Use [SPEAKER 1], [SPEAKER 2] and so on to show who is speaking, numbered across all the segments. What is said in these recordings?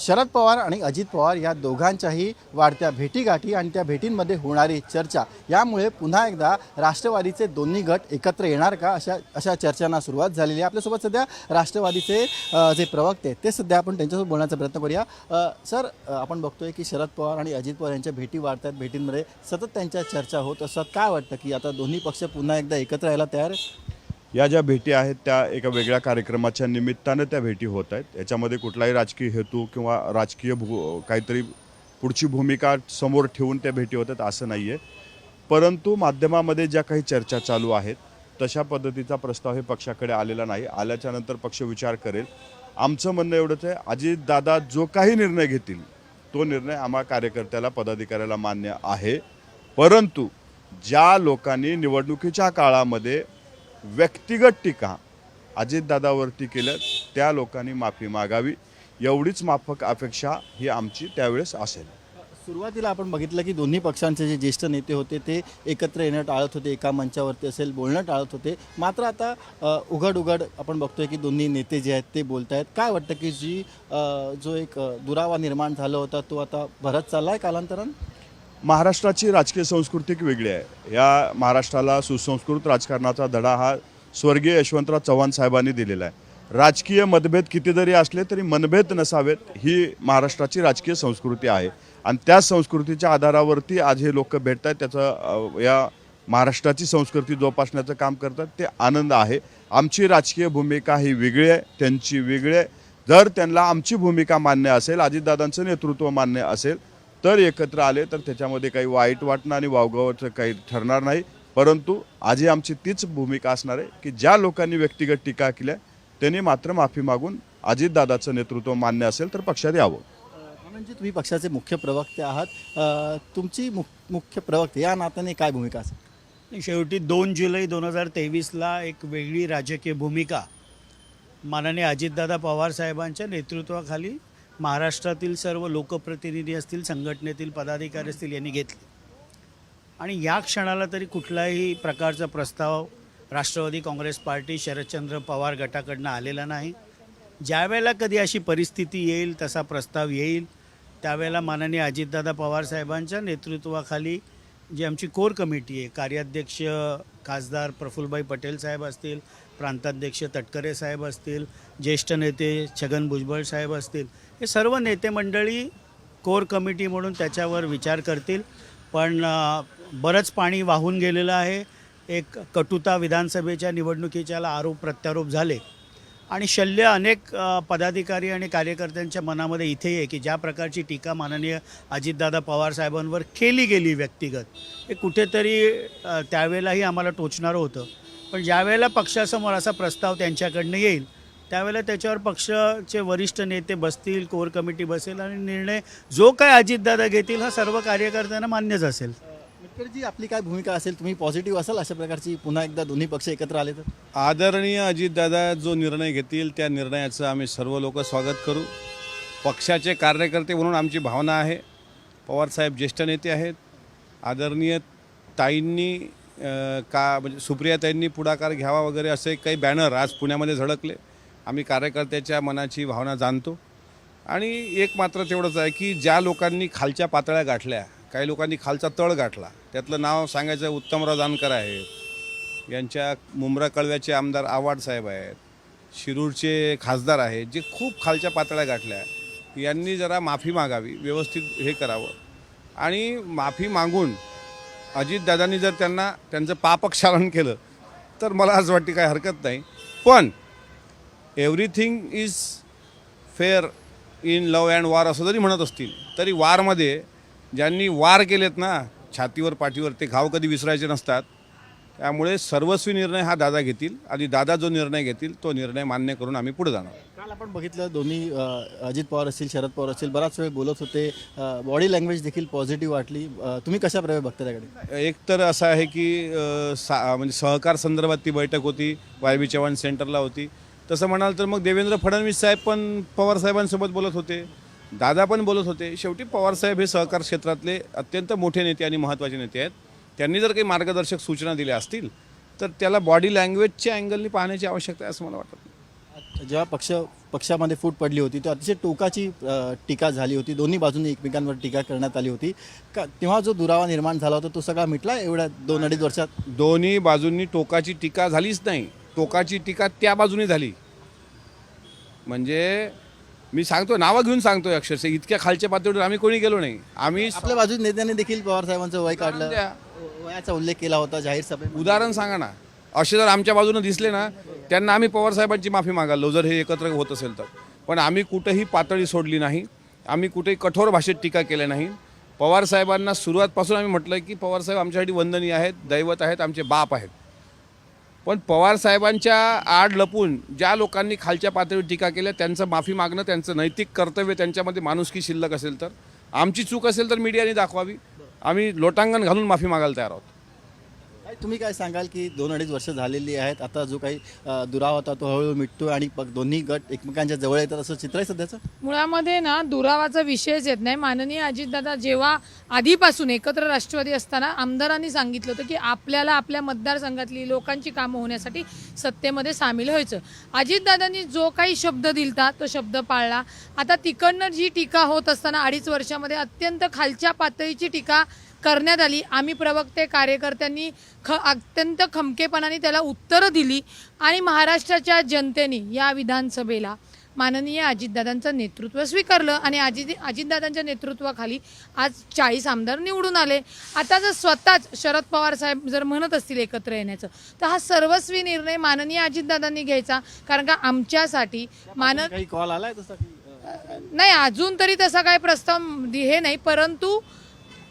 [SPEAKER 1] शरद पवार आणि अजित पवार या दोघांच्याही वाढत्या भेटीगाठी आणि त्या भेटींमध्ये होणारी चर्चा. यामुळे पुन्हा एकदा राष्ट्रवादीचे दोन्ही गट एकत्र येणार का? अशा अशा चर्चांना सुरुवात झालेली आहे. आपल्यासोबत सध्या राष्ट्रवादीचे जे प्रवक्ते आहेत ते सध्या आपण त्यांच्यासोबत बोलण्याचा प्रयत्न करूया. सर आपण बघतोय की शरद पवार आणि अजित पवार यांच्या भेटी वाढत आहेत भेटींमध्ये सतत त्यांच्या चर्चा होत असतात. काय वाटतं की आता दोन्ही पक्ष पुन्हा एकदा एकत्र यायला तयार
[SPEAKER 2] या ज्या भेटी आहेत त्या एका वेगळ्या कार्यक्रमाच्या निमित्तानं त्या भेटी होत आहेत. याच्यामध्ये कुठलाही राजकीय हेतू किंवा राजकीय भू काहीतरी पुढची भूमिका समोर ठेवून त्या भेटी होत आहेत असं नाही आहे परंतु माध्यमामध्ये ज्या काही चर्चा चालू आहेत तशा पद्धतीचा प्रस्ताव हे पक्षाकडे आलेला नाही. आल्याच्यानंतर पक्ष विचार करेल. आमचं म्हणणं एवढंच आहे अजितदादा जो काही निर्णय घेतील तो निर्णय आम्हा कार्यकर्त्याला पदाधिकाऱ्याला मान्य आहे. परंतु ज्या लोकांनी निवडणुकीच्या काळामध्ये व्यक्तिगत टीका अजितदादावरती केलं त्या लोकांनी माफी मागावी. एवढीच माफक अपेक्षा ही आमची त्यावेळेस असेल.
[SPEAKER 1] सुरुवातीला आपण बघितलं की दोन्ही पक्षांचे जे ज्येष्ठ नेते होते ते एकत्र येणं टाळत होते एका मंचावरती असेल बोलणं टाळत होते. मात्र आता उघड उघड आपण बघतोय की दोन्ही नेते जे आहेत ते बोलत आहेत काय वाटतं की जी जो एक दुरावा निर्माण झाला होता तो आता भरत चालला आहे कालांतरानं?
[SPEAKER 2] महाराष्ट्राची राजकीय संस्कृती एक वेगळी आहे. या महाराष्ट्राला सुसंस्कृत राजकारणाचा धडा हा स्वर्गीय यशवंतराव चव्हाण साहेबांनी दिलेला आहे. राजकीय मतभेद किती जरी असले तरी मनभेद नसावेत ही महाराष्ट्राची राजकीय संस्कृती आहे. आणि त्या संस्कृतीच्या आधारावरती आज हे लोक भेटत आहेत. त्याचं या महाराष्ट्राची संस्कृती जोपासण्याचं काम करतात. ते आनंद आहे. आमची राजकीय भूमिका ही वेगळी आहे. त्यांची वेगळी आहे. जर त्यांना आमची भूमिका मान्य असेल अजितदादांचं नेतृत्व मान्य असेल तर एकत्र आले तर त्याच्यामध्ये काही वाईट वाटणं आणि वावगावाचं काही ठरणार नाही. परंतु आजही आमची तीच भूमिका असणार आहे की ज्या लोकांनी व्यक्तिगत टीका केल्या त्यांनी मात्र माफी मागून अजितदादाचं नेतृत्व मान्य असेल तर पक्षात यावं.
[SPEAKER 1] म्हणजे तुम्ही पक्षाचे मुख्य प्रवक्ते आहात. तुमची मुख- मुख्य प्रवक्ते या नात्याने काय भूमिका असेल?
[SPEAKER 3] शेवटी दोन जुलै दोन हजार तेवीसला एक वेगळी राजकीय भूमिका. माननीय अजितदादा पवार साहेबांच्या नेतृत्वाखाली महाराष्ट्रातील सर्व लोकप्रतिनिधी असतील संघटनेतील पदाधिकारी असतील यांनी घेतले. आणि या क्षणाला तरी कुठलाही प्रकारचा प्रस्ताव राष्ट्रवादी काँग्रेस पार्टी शरदचंद्र पवार गटाकडनं आलेला नाही. ज्यावेळेला कधी अशी परिस्थिती येईल तसा प्रस्ताव येईल त्यावेळेला माननीय अजितदादा पवार साहेबांच्या नेतृत्वाखाली जी आमची कोर कमिटी आहे कार्याध्यक्ष खासदार प्रफुल्लभाई पटेल साहेब असतील प्रांताध्यक्ष तटकरे साहेब असतील ज्येष्ठ नेते छगन भुजबळ साहेब असतील हे सर्व नेते मंडळी कोर कमिटी म्हणून त्याच्यावर विचार करतील. पण बरंच पाणी वाहून गेलेलं आहे. एक कटुता विधानसभेच्या निवडणुकीच्याला आरोप प्रत्यारोप झाले. आणि शल्य अनेक पदाधिकारी आणि कार्यकर्त्यांच्या मनामध्ये इथेही आहे की ज्या प्रकारची टीका माननीय अजितदादा पवार साहेबांवर केली गेली व्यक्तिगत हे कुठेतरी त्यावेळेलाही आम्हाला टोचणारं होतं. पण ज्यावेळेला पक्षासमोर असा प्रस्ताव त्यांच्याकडनं येईल त्यावेळेला त्याच्यावर पक्षाचे वरिष्ठ नेते बसतील कोर कमिटी बसेल आणि निर्णय जो काय अजितदादा घेतील हा सर्व कार्यकर्त्यांना मान्यच असेल.
[SPEAKER 1] मिटकरजी आपली काय भूमिका असेल? तुम्ही पॉझिटिव्ह असाल अशा प्रकारची? पुन्हा एकदा दोन्ही पक्ष एकत्र आले तर?
[SPEAKER 4] आदरणीय अजितदादा जो निर्णय घेतील त्या निर्णयाचं आम्ही सर्व लोक स्वागत करू. पक्षाचे कार्यकर्ते म्हणून आमची भावना आहे. पवारसाहेब ज्येष्ठ नेते आहेत. आदरणीय ताईंनी का म्हणजे सुप्रियाताईंनी पुढाकार घ्यावा वगैरे असे काही बॅनर आज पुण्यामध्ये झळकले. आम्ही कार्यकर्त्याच्या मनाची भावना जाणतो. आणि एक मात्र तेवढंच आहे की ज्या लोकांनी खालच्या पातळ्या गाठल्या काही लोकांनी खालचा तळ गाठला त्यातलं नाव सांगायचं उत्तमराव जानकर आहे. यांच्या मुंब्रा कळव्याचे आमदार आव्हाड साहेब आहेत. शिरूरचे खासदार आहेत जे खूप खालच्या पातळ्या गाठल्या. यांनी जरा माफी मागावी व्यवस्थित हे करावं. आणि माफी मागून अजितदादांनी जर त्यांना त्यांचं पापक्षालन केलं तर मला असं वाटते काय हरकत नाही. पण everything is fair in love and war असं जरी म्हणत असतील तरी वारमध्ये ज्यांनी वार केलेत ना छातीवर पाठीवर ते घाव कधी विसरायचे नसतात. त्यामुळे सर्वस्वी निर्णय हा दादा घेतील आणि दादा जो निर्णय घेतील तो निर्णय मान्य करून आम्ही पुढे जाणार.
[SPEAKER 1] काल आपण बघितलं दोन्ही अ, अजित पवार असतील शरद पवार असतील बराच वेळ बोलत होते. बॉडी लँग्वेज देखील पॉझिटिव्ह वाटली. अ, तुम्ही कशा प्रकारे बघता त्याकडे?
[SPEAKER 4] एक तर असं आहे की अ, सा म्हणजे सहकार संदर्भात ती बैठक होती वाय बी चव्हाण सेंटरला होती. तसं म्हणाल तर मग देवेंद्र फडणवीस साहेब पण पवार साहेबांसोबत बोलत होते. दादा पण बोलत होते. शेवटी पवारसाहेब हे सहकार क्षेत्रातले अत्यंत मोठे नेते आणि महत्त्वाचे नेते आहेत. त्यांनी जर काही मार्गदर्शक सूचना दिल्या असतील तर त्याला बॉडी लँग्वेजच्या अँगलनी पाहण्याची आवश्यकता आहे असं मला वाटत नाही.
[SPEAKER 1] जेव्हा पक्ष पक्षामध्ये फूट पडली होती तेव्हा अतिशय टोकाची टीका झाली होती. दोन्ही बाजूंनी एकमेकांवर टीका करण्यात आली होती. का तेव्हा जो दुरावा निर्माण झाला होता तो सगळा मिटला एवढ्या दोन अडीच वर्षात?
[SPEAKER 4] दोन्ही बाजूंनी टोकाची टीका झालीच नाही. टोकाची टीका त्या बाजूने झाली. म्हणजे मी सांगतो नावं घेऊन सांगतोय अक्षरशः इतक्या खालच्या पातळीवर आम्ही कोणी गेलो नाही. आम्ही
[SPEAKER 1] आपल्या बाजून नेत्यांनी देखील पवार साहेबांचं वय काढलं. वयाचा उल्लेख केला होता जाहीर सभेत
[SPEAKER 4] उदाहरण सांगा ना. असे जर आमच्या बाजूने दिसले ना त्यांना आम्ही पवार साहेबांची माफी मागालो जर हे एकत्र होत असेल तर. पण आम्ही कुठंही पातळी सोडली नाही. आम्ही कुठेही कठोर भाषेत टीका केल्या नाही. पवार साहेबांना सुरुवातपासून आम्ही म्हटलं की पवार साहेब आमच्यासाठी वंदनीय आहेत दैवत आहेत आमचे बाप आहेत. पण पवार साहेबांच्या आड लपून ज्या लोकांनी खालच्या पातळीवर टीका केल्या त्यांचं माफी मागणं त्यांचं नैतिक कर्तव्य त्यांच्यामध्ये माणुसकी शिल्लक असेल तर. आमची चूक असेल तर मीडियाने दाखवावी. आम्ही लोटांगण घालून माफी मागायला तयार आहोत.
[SPEAKER 1] तुम्ही काय सांगाल की दोन अडीच वर्ष झालेली आहेत आता जो काही दुरावा होता तो हळूहळू मिटतो आणि दोन्ही गट एकमेकांच्या जवळ येतात असं चित्र आहे सध्याचं?
[SPEAKER 5] मुळामध्ये ना दुरावाचा विषयच येत नाही. माननीय अजितदादा जेव्हा आधीपासून एकत्र राष्ट्रवादी असताना आमदारांनी सांगितलं होतं की आपल्याला आपल्या मतदारसंघातली लोकांची कामं होण्यासाठी सत्तेमध्ये सामील व्हायचं. अजितदादांनी जो काही शब्द दिलता तो शब्द पाळला. आता तिकडनं जी टीका होत असताना अडीच वर्षामध्ये अत्यंत खालच्या पातळीची टीका करण्यात आली. आम्ही प्रवक्ते कार्यकर्त्यांनी ख अत्यंत खमकेपणाने त्याला उत्तरं दिली आणि महाराष्ट्राच्या जनतेने या विधानसभेला माननीय अजितदादांचं नेतृत्व स्वीकारलं आणि अजित अजितदादांच्या नेतृत्वाखाली आज चाळीस आमदार निवडून आले. आता जर स्वतःच शरद पवार साहेब जर म्हणत असतील एकत्र येण्याचं तर हा सर्वस्वी निर्णय माननीय अजितदादांनी घ्यायचा. कारण का आमच्यासाठी मान
[SPEAKER 1] काही कॉल आलाय तसा?
[SPEAKER 5] नाही अजून तरी तसा काय प्रस्ताव हे नाही परंतु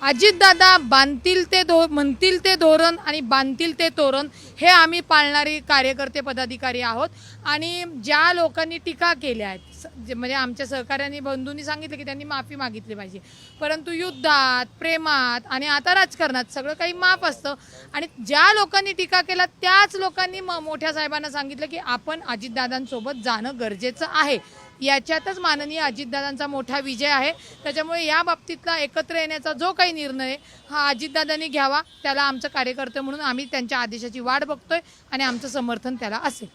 [SPEAKER 5] अजितदादा बांधतील ते धो म्हणतील ते धोरण आणि बांधतील ते तोरण हे आम्ही पाळणारी कार्यकर्ते पदाधिकारी आहोत. आणि ज्या लोकांनी टीका केल्या आहेत स- जे- म्हणजे आमच्या सहकाऱ्यांनी बंधूंनी सांगितलं की त्यांनी माफी मागितली पाहिजे. परंतु युद्धात प्रेमात आणि आता राजकारणात सगळं काही माफ असतं. आणि ज्या लोकांनी टीका केला त्याच लोकांनी म- मोठ्या साहेबांना सांगितलं की आपण अजितदादांसोबत जाणं गरजेचं आहे. याच्यातच माननीय अजितदादांचा मोठा विजय आहे. त्याच्यामुळे या बाबतीतला एकत्र येण्याचा जो काही निर्णय हा अजितदादांनी घ्यावा त्याला आमचं कार्यकर्ते म्हणून आम्ही त्यांच्या आदेशाची वाट बघतोय आणि आमचं समर्थन त्याला असेल.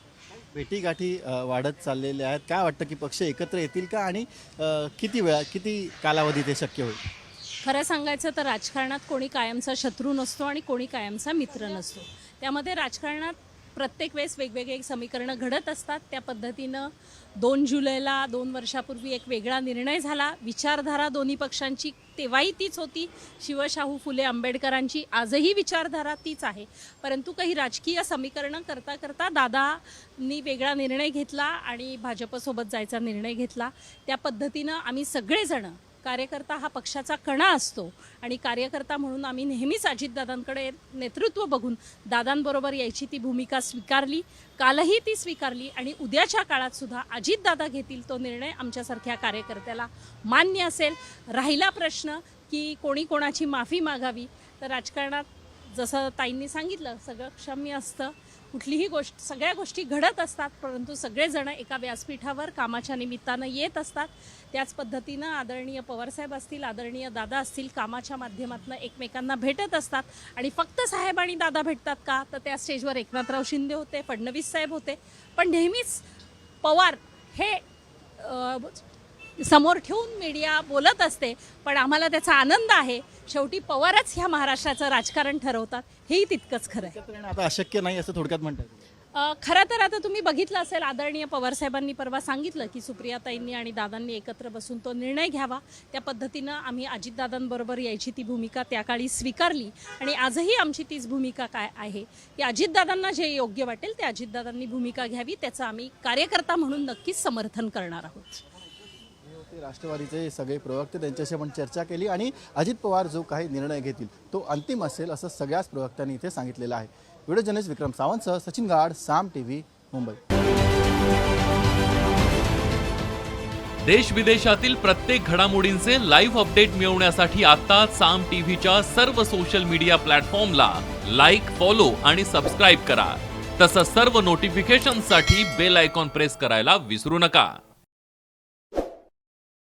[SPEAKER 1] भेटीगाठी वाढत चाललेल्या आहेत. काय वाटतं की पक्ष एकत्र येतील का आणि किती वेळा किती कालावधीत हे शक्य होईल?
[SPEAKER 6] खरं सांगायचं तर राजकारणात कोणी कायमचा शत्रू नसतो आणि कोणी कायमचा मित्र नसतो. त्यामध्ये राजकारणात प्रत्येक वेळेस वेगवेगळे समीकरणं घडत असतात. त्या पद्धतीनं दोन जुलैला दोन वर्षापूर्वी एक वेगळा निर्णय झाला. विचारधारा दोन्ही पक्षांची तेव्हाही तीच होती. शिवशाहू फुले आंबेडकरांची आजही विचारधारा तीच आहे. परंतु काही राजकीय समीकरणं करता करता दादांनी वेगळा निर्णय घेतला आणि भाजपसोबत जायचा निर्णय घेतला. त्या पद्धतीनं आम्ही सगळेजणं कार्यकर्ता हा पक्षाचा कणा असतो आणि कार्यकर्ता म्हणून आम्ही नेहमीच अजितदादांकडे नेतृत्व बघून दादांबरोबर यायची ती भूमिका स्वीकारली कालही ती स्वीकारली आणि उद्याच्या काळात सुद्धा अजितदादा घेतील तो निर्णय आमच्यासारख्या कार्यकर्त्याला मान्य असेल. राहिला प्रश्न की कोणी कोणाची माफी मागावी? तर राजकारणात जसं ताईंनी सांगितलं सगळं क्षम्य असतं. कुठलीही गोष्ट सगळ्या गोष्टी घडत असतात परंतु सगळेजण एका व्यासपीठावर कामाच्या निमित्तानं येत असतात. त्याच पद्धतीनं आदरणीय पवारसाहेब असतील आदरणीय दादा असतील कामाच्या माध्यमातून एकमेकांना भेटत असतात. आणि फक्त साहेब आणि दादा भेटतात का? तर त्या स्टेजवर एकनाथराव शिंदे होते फडणवीस साहेब होते. पण नेहमीच पवार हे समोर ठेवून मीडिया बोलत असते पण आम्हाला त्याचा आनंद आहे. शेवटी पवारच ह्या महाराष्ट्राचं राजकारण ठरवतात. हेही तितकंच खरं आहे.
[SPEAKER 1] एकत्र येणं आता अशक्य नाही असं थोडक्यात म्हणतात.
[SPEAKER 6] अ, खरं तर आता तुम्ही बघितलं असेल आदरणीय पवारसाहेबांनी परवा सांगितलं की सुप्रियाताईंनी आणि दादांनी एकत्र बसून तो निर्णय घ्यावा. त्या पद्धतीनं आम्ही अजितदादांबरोबर यायची ती भूमिका त्या काळी स्वीकारली आणि आजही आमची तीच भूमिका काय आहे? की अजितदादांना जे योग्य वाटेल ते अजितदादांनी भूमिका घ्यावी त्याचं आम्ही कार्यकर्ता म्हणून नक्कीच समर्थन करणार आहोत.
[SPEAKER 1] ते राष्ट्रवादीचे सगळे प्रवक्ते त्यांच्याशी आपण चर्चा केली आणि अजित पवार जो काही निर्णय घेतील तो अंतिम असेल असं सगळ्याच प्रवक्त्यांनी इथे सांगितलेलं आहे. व्हिडिओ जर्नलिस्ट विक्रम सावंतसह सचिन गाड साम टीव्ही मुंबई.
[SPEAKER 7] देश विदेशातील प्रत्येक घडामोडींचे लाईव्ह अपडेट मिळवण्यासाठी आता साम टीव्हीच्या सर्व सोशल मीडिया प्लॅटफॉर्मला लाईक फॉलो आणि सबस्क्राईब करा. तसंच सर्व नोटिफिकेशनसाठी बेल आयकॉन प्रेस करायला विसरू नका.